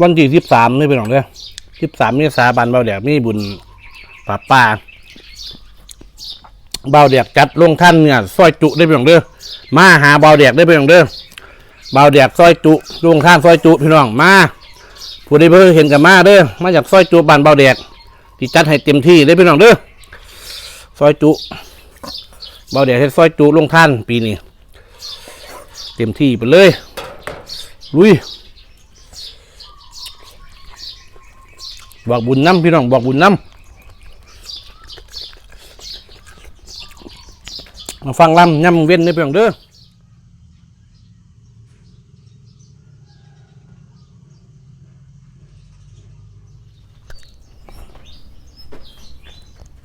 วันที่สิบสามนี่เป็นของเด้อสิบสามนี่สาบันเบาแดกมีบุญป่าป่าเบาแดกจัดลงท่านเนี่ยซอยจุได้เป็นของเด้อมาหาเบาแดกได้เป็นของเด้อเบาแดกซอยจุลงท่านซอยจุพี่น้องมาผู้ใดเพิ่งเห็นกับมาเด้อมาจากซอยจุบานเบาแดกที่จัดให้เต็มที่ได้เป็นของเด้อซอยจุเบาแดกให้ซอยจุลงท่านปีนี้เต็มที่ไปเลยลุย บอกบุญน้ำพี่น้องบอกบุญน้ำมาฟังลำย่ำเว้นในเพียงเด้อ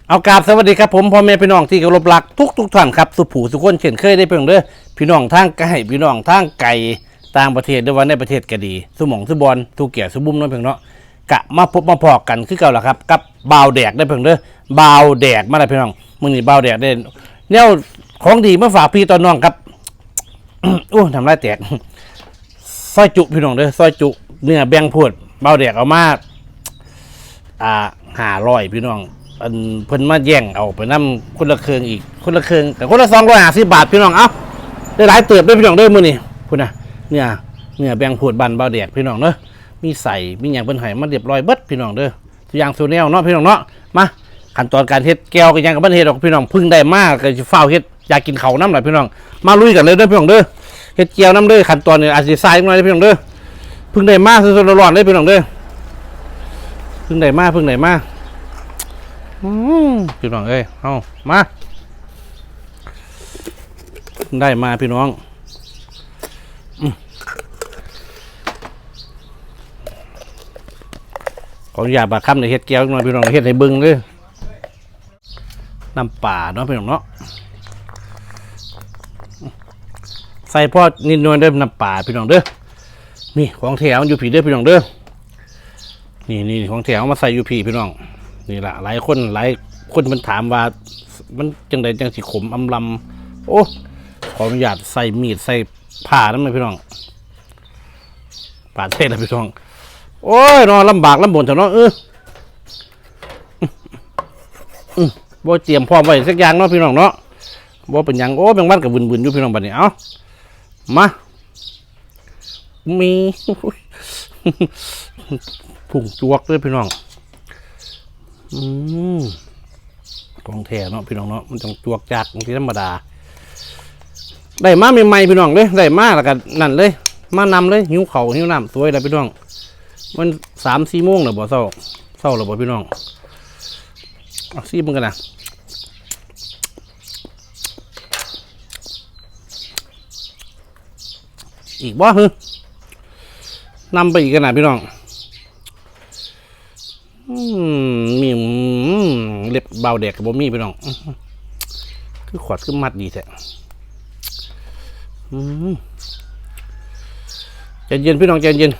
เอากราบสวัสดีครับผมพ่อแม่พี่น้องที่เคารพรักทุกทุกท่านครับสุผูสุคนเช่นเคยได้เพียงเด้อพี่น้องทางไกลพี่น้องทางไกลต่างประเทศด้วยว่าในประเทศก็ดีสมองสุบอลทุกเกียรติสุบุ้มน้องเพียงเนาะ กะมาพบมาพอกันคือเก่าละครับ กับบาวแดกได้เพิ่งเด้อบาวแดกมาได้พี่น้องมึงนี่บาวแดกได้เนี่ยของดีมาฝากพี่ตอนน้องครับโอ้ทำไรแตกซอยจุพี่น้องเด้อซอยจุเนื้อแบงพูดบาวแดกเอามาอ่าหาร้อยพี่น้องอันเพิ่นมาแย่งเอาไปนํคนละเครื่องอีกคนละเครื่องแต่คนละสองร้อยห้าสิบบาทพี่น้องเอ้าได้หลายเติบด้วยพี่น้องเด้อมื้อนี้พุ่นน่ะเนี่ยเนื้อแบงพูดบันบาวแดกพี่น้องเด้อ มีใส่มีอย่างเป็นไห้มาเรียบร้อยเบิดพี่น้องเด้อทุกอย่างสูแนวเนาะพี่น้องเนาะมาขั้นตอนการเฮ็ดแก้วก็ยังกับบ้านเฮ็ดดอกพี่น้องพึ่งได้มากก็จะเฝ้าเฮ็ดอยากกินเขาน้ำหน่อยพี่น้องมาลุยกันเลยเด้อพี่น้องเด้อเฮ็ดแก้วน้ำเด้อขั้นตอนเนี่ยอาจจะทรายหน่อยพี่น้องเด้อพึ่งได้มากสดๆร้อนๆเลยพี่น้องเด้อพึ่งได้มากพึ่งได้มากอืมพี่น้องเอ้ยเอามาได้มาพี่น้อง ขออนุญาตบาดคำในเฮ็ดแก้วหน่อยพี่น้องเฮ็ดให้เบิ่งเลยน้ำป่าเนาะพี่น้องเนาะใส่พอนิดหน่อยเด้อน้ำป่าพี่น้องเด้อนี่ของแถวอยู่ผีเด้อพี่น้องเด้อนี่นี่ของแถวมาใส่อยู่ผีพี่น้อง นี่ละหลายคนหลายคนมันถามว่า มันจังใดจังสิขมอำลำโอ้ขออนุญาตใส่มีดใส่ผ่านั่นเลยพี่น้องป่าเทศแล้วพี่น้อง โอ้ยนอนลำบากลำบนเถอะเนาะเอออื้ออื้อบ่เตรียมพร้อมไว้สักอย่างเนาะพี่น้องเนาะบ่เป็นหยังโอ้แบงวันกับวุ่นๆอยู่พี่น้องบัดนี้เอ้ามามีผุ่งจวกเลยพี่น้องอืมของแท้เนาะพี่น้องเนาะมันต้องจวกจากที่ธรรมดา ได้มาใหม่ๆพี่น้องเลยได้มาแล้วกันนั่นเลย มานำเลยหิวเขาหิวน้ำสวยแล้วพี่น้อง มันสามสี่โมงแล้วบ่เศร้าเศร้าแล้วบ่พี่น้องเอาซีมึงกันนะอีกบ่ฮึนำไปอีกกันนะพี่น้องอมีเล็บเบาแดกกับบ่มีพี่น้อง คือขวดคือมัดดีแท้ใจเย็นพี่น้องใจเย็น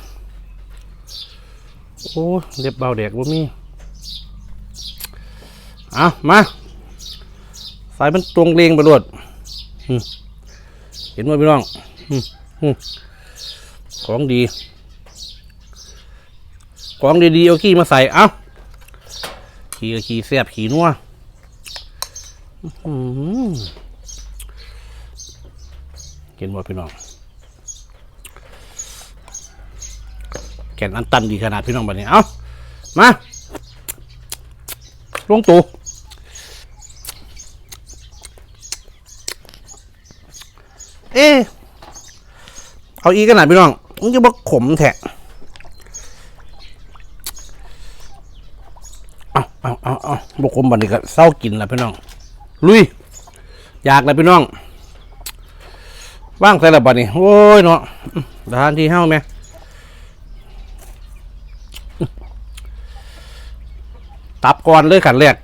โอ้เล็บเบาแดกบ่มีเอามาสายมันตรงเลงไปรวดเห็นไหมพี่น้องของดี ของดีๆเอาขี้มาใส่เอ้าขี้ขี้แซ่บขี้นัวเห็นไหมพี่น้อง แก่นอันตันดีขนาดพี่น้องบัดนี้เอามาลงตูเอ๊ะเอาอีกขนาดพี่น้องมันจะบอกขมแทะเอาเอาเอาเอาบอกขมบัดนี้ก็เศร้ากินแล้วพี่น้อง ลุย อยากแล้วพี่น้องว่างใส่ละบัดนี้ โอ้ยเนาะทานที่เฮ้าไหม ตับก่อนเลยขันแรก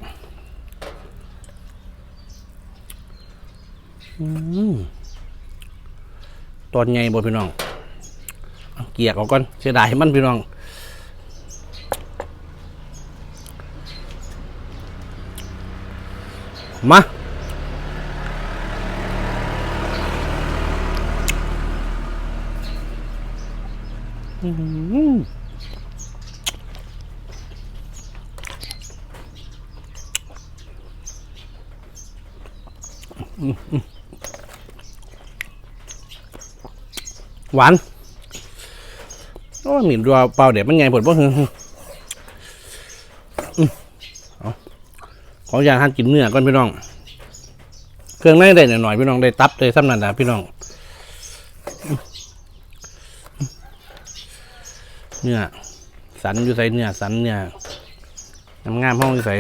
ตอนไงบ่พี่น้องเอาเกียกเอาก่อนเสียดายมันพี่น้องมาอืม หวานโอ้หมิ่นรัวเปล่าเด็ดมันไงผลบ่ฮึอืมเอาขออย่างท่านกินเนื้อก่อนพี่น้อง เครื่องในได้หน่อยๆพี่น้องได้ตับได้ซ้ำนั่นนะพี่น้อง เนื้อสันอยู่ใส่เนื้อสันเนี่ยงามๆห้องอยู่ใส่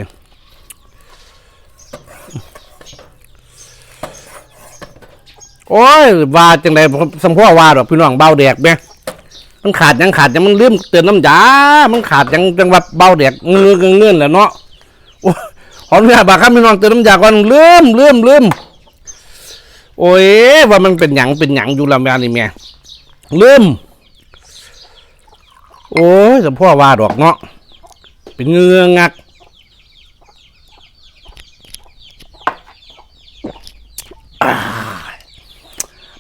โอ้ยว่าจังไดผมสมพ่อว่าดอกพี่น้องเบาแดกแม่มันขาดยังขาดยังมันลืมเตือนน้ำยามันขาดยังจังว่าเบาแดกเงือเงื่อนแหละเนาะโอ้ยขออนุญาตบาครับพี่น้องเตือนน้ำยาก่อนลืมลืมลืมโอ้ยว่ามันเป็นหยังเป็นหยังอยู่ลำยานี่แม่ลืมโอ้ยสมพ่อว่าดอกเนาะเป็นเงืองัก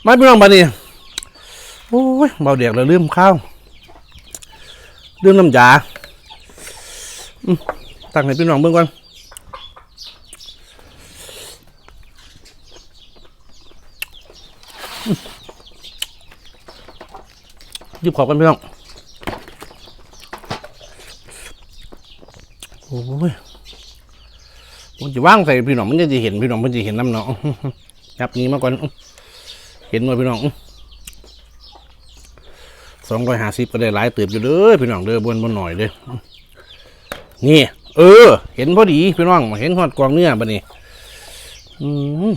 มาพี่น้องบัดนี้โอ้ยเบาเด็กแล้วลืมข้าวลืมน้ำยาตั้งให้พี่น้องเบิ่งก่อนอืมหยิบขอบกันพี่น้อง โอ้ยมันจะว่างใส่พี่น้องมันจะเห็นพี่น้องมันจะเห็นน้ำเนาะยับนี้มาก่อน เห็นว่าพี่น้องสองร้อยห้าสิบก็ได้หลายเติบอยู่เด้อพี่น้องเด้อบนบนหน่อยเด้อนี่ เออ เห็นพอดีพี่น้องเห็นหอดกวางเนื้อปะนี่อืม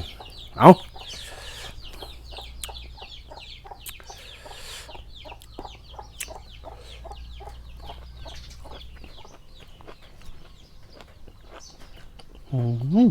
เอาอืม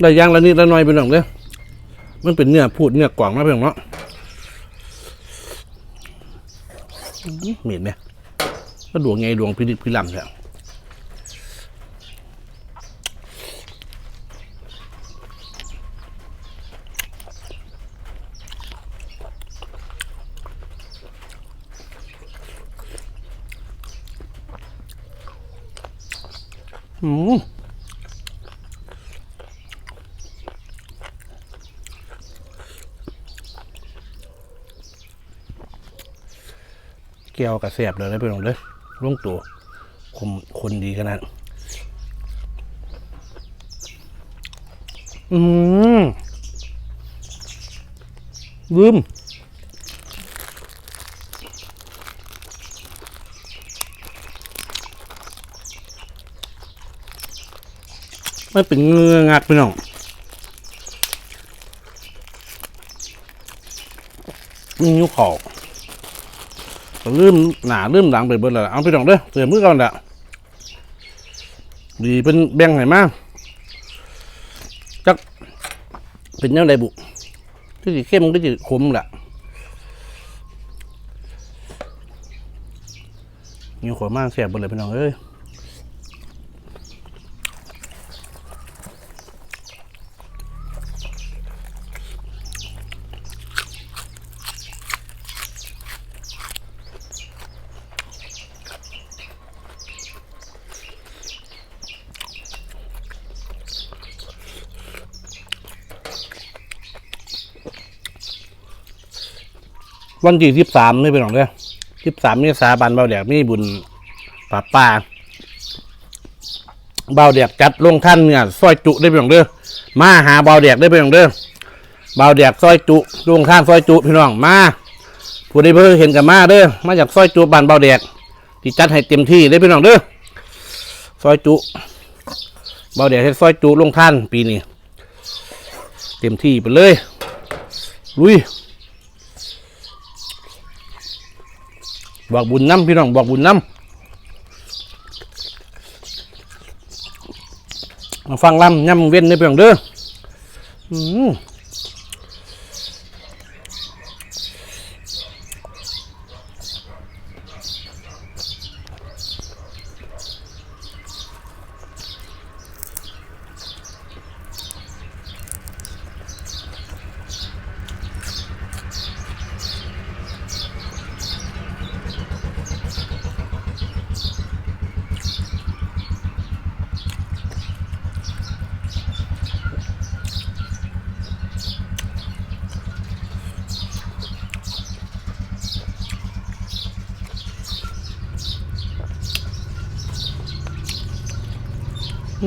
ได้ย่างละนิดละหน่อยเป็นหน่องเด้อมันเป็นเนื้อพูดเนื้อกว่างนะเพื่อนเนาะเหม็นเนี่ยก็ดวงไงดวงพินิพิลำเนี่ยอืม ก้วกระแสบเลยนะพี่น้องเด้อลุงตัวคมคนดีขนาดอืมลืมไม่เป็นเงืองักพี่น้องนี่ยุคเขา ลืมหนาลืมหลังไปเบิดแล้วเอาไปดองเด้อเสือมือก่อนละดีเป็นแบ่งไหนมาจักเป็นยังไงบุก็จะเข้มก็จะขมแหละมีขวามากเสียบไปเลยพี่น้องเอ้ย วันที่สิบสามนี่พี่น้องเด้อสิบสามนี่สาบันเบาแดกมีบุญป่าป่าเบาแดกจัดลงท่านเนี่ยซอยจุได้พี่น้องเด้อมาหาเบาแดกได้พี่น้องเด้อเบาแดกซอยจุลงท่านซอยจุพี่น้องมาผู้ใดเพิ่งเห็นกับมาเด้อมาจากซอยจุบ้านเบาแดกที่จัดให้เต็มที่ได้พี่น้องเด้อซอยจุเบาแดกให้ซอยจุลงท่านปีนี้เต็มที่ไปเลยลุย บอกบุญน้ำพี่น้องบอกบุญน้ำมาฟังลำย่ำเว้นในเพียงเด้อ เ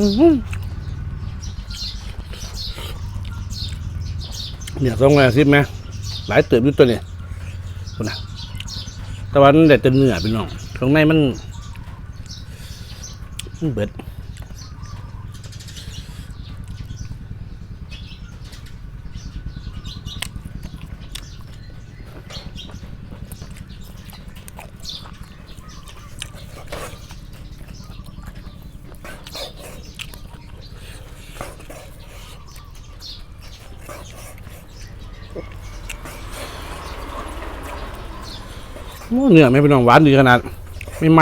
นี่ยสองไงซิไหมหลายเติบอยู่ตัวเนี่ยคุณนะตะวันแดดจะเหนื่อยไปน้องตรงในมัน มันเบิด เนื้อไม่เป็นองหวานดีขนาด ไม่ไหม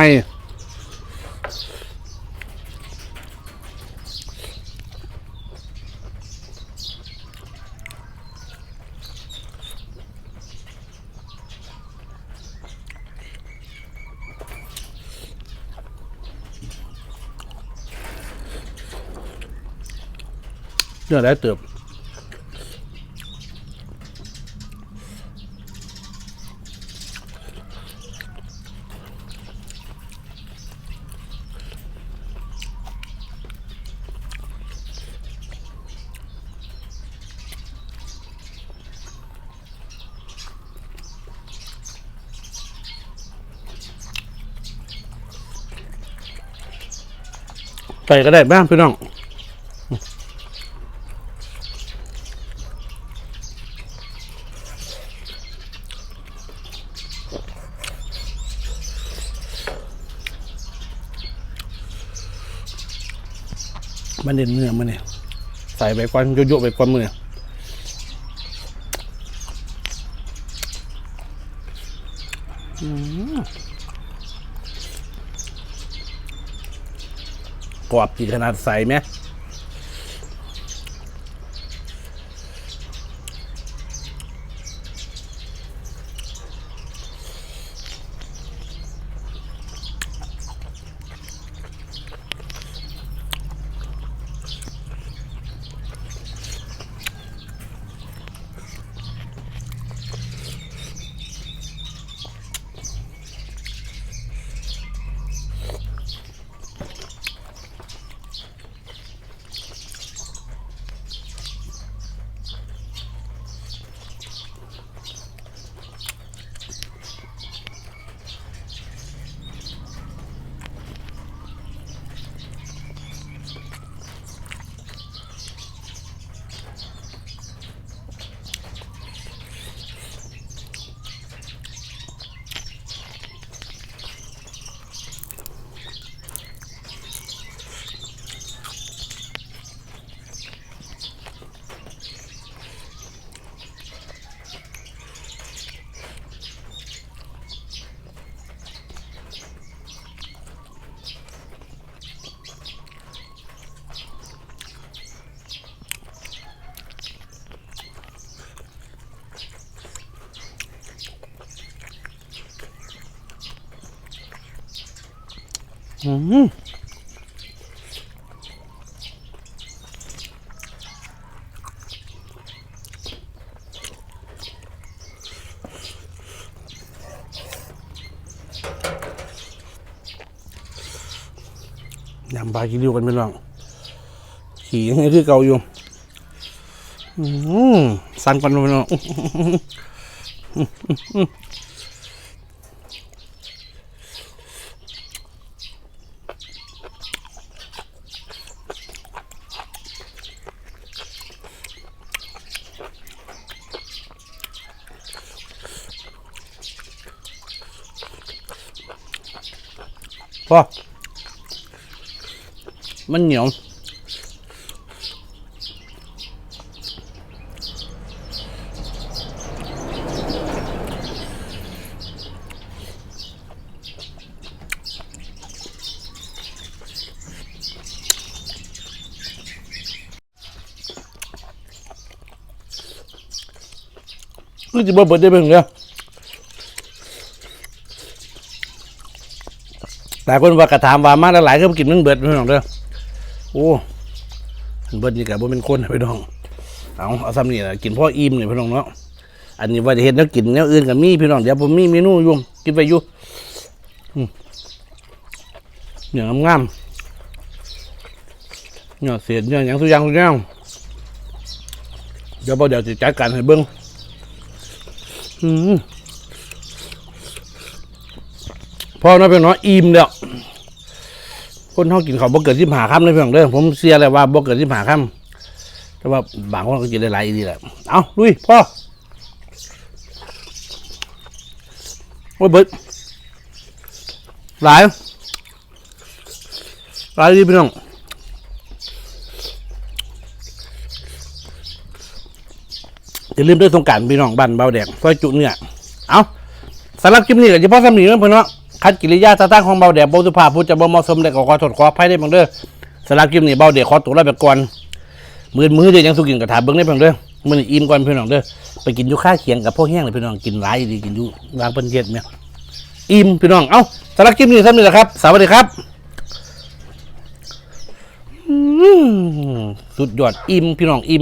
เนื้อได้เติบ ใส่ก็ได้บ้างพี่น้องมันเด่นเนื้อมันเนี่ยใส่ไปก่อนโยกๆไปก่อนมืออืม กรอบกี่ขนาดใส่ไหม ยำปลากิริวกันเป็นร่องขี่ยังไงคือเก่าอยู่สั่นกันเป็นร่อง พอมันเหนียวนี่จะบ่เบิดได้เบิ่งเด้อ หลายคนว่ากระถามว่ามาหลายๆก็กินมันเบิดพี่น้องเด้อโอ้มันเบิดนี่ก็บ่เป็นคนนพี่น้องเอาเอาซ้ำนี่ล่ะกินพ่ออิ่มนี่พี่น้องเนาะอันนี้ว่าจะเฮ็ดแนวกินแนวอื่นก็มีพี่น้องเดี๋ยวผมมีเมนูยู่งกินไปอยู่อืมเหนียวงามเนื้อเสียดเนื้อหยังสุกอยางสุกอยางเดี๋ยวบ่เดี๋ยวจะจัดการให้เบิ้งอืม พ่อเนาะเพียงเนาะอิ่มแล้วคนท้องกินเขาวบ่เกิดสิบหาค่ำเลยเพียงเด้อผมเสียเลยว่าบ่เกิดสิบหาค่ำแต่ว่าบางคนก็กินได้หลายอีดีแหละเอาลุยพ่อโอ้ยเบิดหลายหลายดีพี่น้องอย่าลืมด้วยสงการพี่น้องบ้านเบาแดงซอยจุเนี่ยเอาสำหรับคลิปนี้ก็เฉพาะสำนีเพื่อนเนาะ คัดกิริยาตาตั้งของเบาแดงบสุภาพพูดจะบ่เหมาะสมแต่ก็ขอโทษขออภัยได้เพียงเด้อสำหรับคลิปนี้เบาแดงขอตัวลาไปก่อนมือมือเดียวยังสุกินกระถาเบิ้งได้เพียงเด้อมันอิ่มก่อนพี่น้องเด้อไปกินยูข้าเคียงกับพวกแห้งเลยพี่น้องกินหลายดีกินยูวางเป็นเย็ดเนี่ยอิ่มพี่น้องเอ้าสำหรับคลิปนี้สำนีแหละครับ สวัสดีครับสุดยอดอิ่มพี่น้องอิ่ม